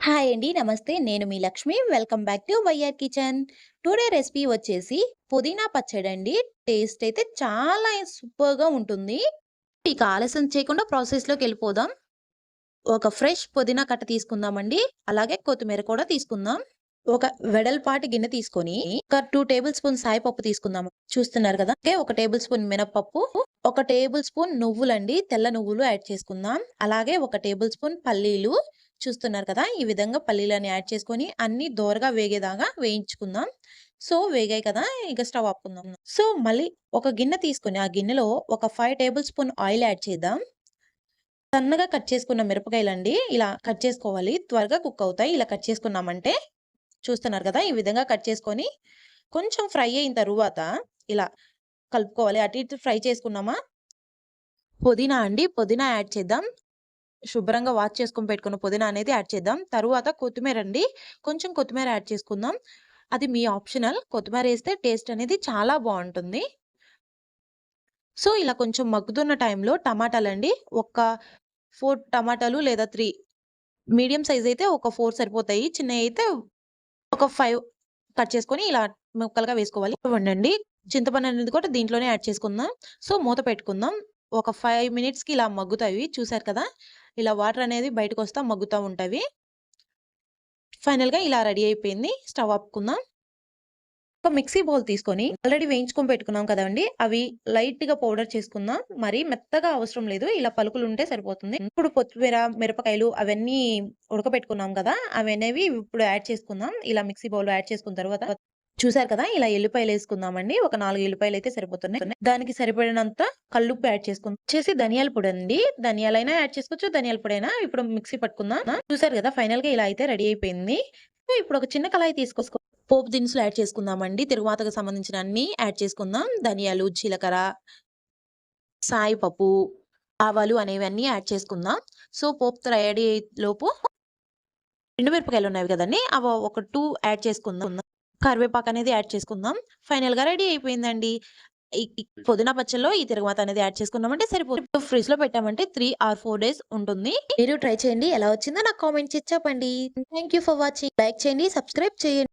Hi అండి. నమస్తే. నేను మీ Lakshmi. Welcome back to YR kitchen. Today recipe వచ్చేసి పుదీనా పచ్చడి అండి టేస్ట్ అయితే చాలా సూపర్‌గా ఉంటుంది. ఇక ఆలస్యం చేయకుండా ప్రాసెస్లోకి వెళ్ళిపోదాం ఒక ఫ్రెష్ పుదీనా కట్ట తీసుకుందామండి. అలాగే కొత్తిమీర కూడా తీసుకుందాం. ఒక వెడల్పాటి గిన్నె తీసుకొని ఒక టూ టేబుల్ స్పూన్ సాయిపప్పు తీసుకుందాం. చూస్తున్నారు కదా! ఒక టేబుల్ స్పూన్ మినపప్పు, ఒక టేబుల్ స్పూన్ నువ్వులండి. తెల్ల నువ్వులు యాడ్ చేసుకుందాం. అలాగే ఒక టేబుల్ స్పూన్ పల్లీలు చూస్తున్నారు కదా! ఈ విధంగా పల్లీలని యాడ్ చేసుకొని అన్నీ దోరగా వేగేదాకా వేయించుకుందాం. సో, వేగాయి కదా! ఇక స్టవ్ ఆపుకుందాం. సో, మళ్ళీ ఒక గిన్నె తీసుకొని ఆ గిన్నెలో ఒక five tablespoon oil add చేద్దాం. సన్నగా కట్ చేసుకున్న మిరపకాయలండి. ఇలా కట్ చేసుకోవాలి. త్వరగా కుక్ అవుతాయి. ఇలా కట్ చేసుకున్నామంటే చూస్తున్నారు కదా! ఈ విధంగా కట్ చేసుకొని కొంచెం ఫ్రై అయిన తరువాత ఇలా కలుపుకోవాలి. అటు ఇటు ఫ్రై చేసుకున్నామా పుదీనా అండి. పుదీనా యాడ్ చేద్దాం. శుభ్రంగా వాష్ చేసుకొని పెట్టుకున్న పుదీనా అనేది యాడ్ చేద్దాం. తరువాత కొత్తిమీర అండి. కొంచెం కొత్తిమీర యాడ్ చేసుకుందాం. అది మీ ఆప్షనల్. కొత్తిమీర వేస్తే టేస్ట్ అనేది చాలా బాగుంటుంది సో, ఇలా కొంచెం మగ్గుతున్న టైంలో టమాటాలండి. ఒక ఫోర్ టమాటాలు లేదా త్రీ మీడియం సైజ్ అయితే ఒక ఫోర్ సరిపోతాయి. చిన్నయయితే ఒక ఫైవ్ కట్ చేసుకొని ఇలా ముక్కలుగా వేసుకోవాలి. వండండి. చింతపండు అనేది కూడా దీంట్లోనే యాడ్ చేసుకుందాం. సో, మూత పెట్టుకుందాం. ఒక ఫైవ్ మినిట్స్‌కి ఇలా మగ్గుతాయి. చూసారు కదా! ఇలా వాటర్ అనేది బయటకు వస్తా మగ్గుతా ఉంటాయి ఫైనల్‌గా ఇలా రెడీ అయిపోయింది. స్టవ్ ఆపుకుందాం. ఒక మిక్సీ బౌల్ తీసుకొని ఆల్రెడీ వేయించుకొని పెట్టుకున్నాం కదండీ! అవి లైట్‌గా పౌడర్ చేసుకుందాం. మరి మెత్తగా అవసరం లేదు. ఇలా పలుకులు ఉంటే సరిపోతుంది. ఇప్పుడు కొత్తిమీర, మిరపకాయలు అవన్నీ ఉడకపెట్టుకున్నాం కదా! అవనేవి ఇప్పుడు యాడ్ చేసుకుందాం. ఇలా మిక్సీ బౌల్ యాడ్ చేసుకున్న తర్వాత చూసారు కదా! ఇలా ఎల్లిపాయలు వేసుకుందామండి ఒక నాలుగు ఎల్లిపాయలు అయితే సరిపోతున్నాయి. దానికి సరిపడినంత కల్లుప్పు యాడ్ చేసుకుందాం. వచ్చేసి ధనియాల పొడి అండి ధనియాలైనా యాడ్ చేసుకోవచ్చు. ధనియాల పొడైనా ఇప్పుడు మిక్సీ పట్టుకుందాం. చూసారు కదా! ఫైనల్గా ఇలా అయితే రెడీ అయిపోయింది. ఇప్పుడు ఒక చిన్న కళాయి తీసుకోసుకో పోపు దినుసులు యాడ్ చేసుకుందామండి. తిరుగుమాతకు సంబంధించిన అన్ని యాడ్ చేసుకుందాం. ధనియాలు, జీలకర్ర, సాయిపప్పు, ఆవాలు అనేవన్నీ యాడ్ చేసుకుందాం. సో, పోపు రెడీ లోపు ఎండు మిరపకాయలున్నవి కదండి అవి ఒక టూ యాడ్ చేసుకుందాం. కరివేపాకు అనేది యాడ్ చేసుకుందాం. ఫైనల్‌గా రెడీ అయిపోయిందండి. పుదీనా పచ్చడిలో ఈ తిరగమాత అనేది యాడ్ చేసుకున్నామంటే సరిపోతుంది. ఫ్రిడ్జ్‌లో పెట్టామంటే 3 ఆర్ 4 డేస్ ఉంటుంది. మీరు ట్రై చేయండి. ఎలా వచ్చిందో నాకు కామెంట్ చేసి చెప్పండి. You for watching. లైక్ చేయండి. సబ్స్క్రైబ్ చేయండి.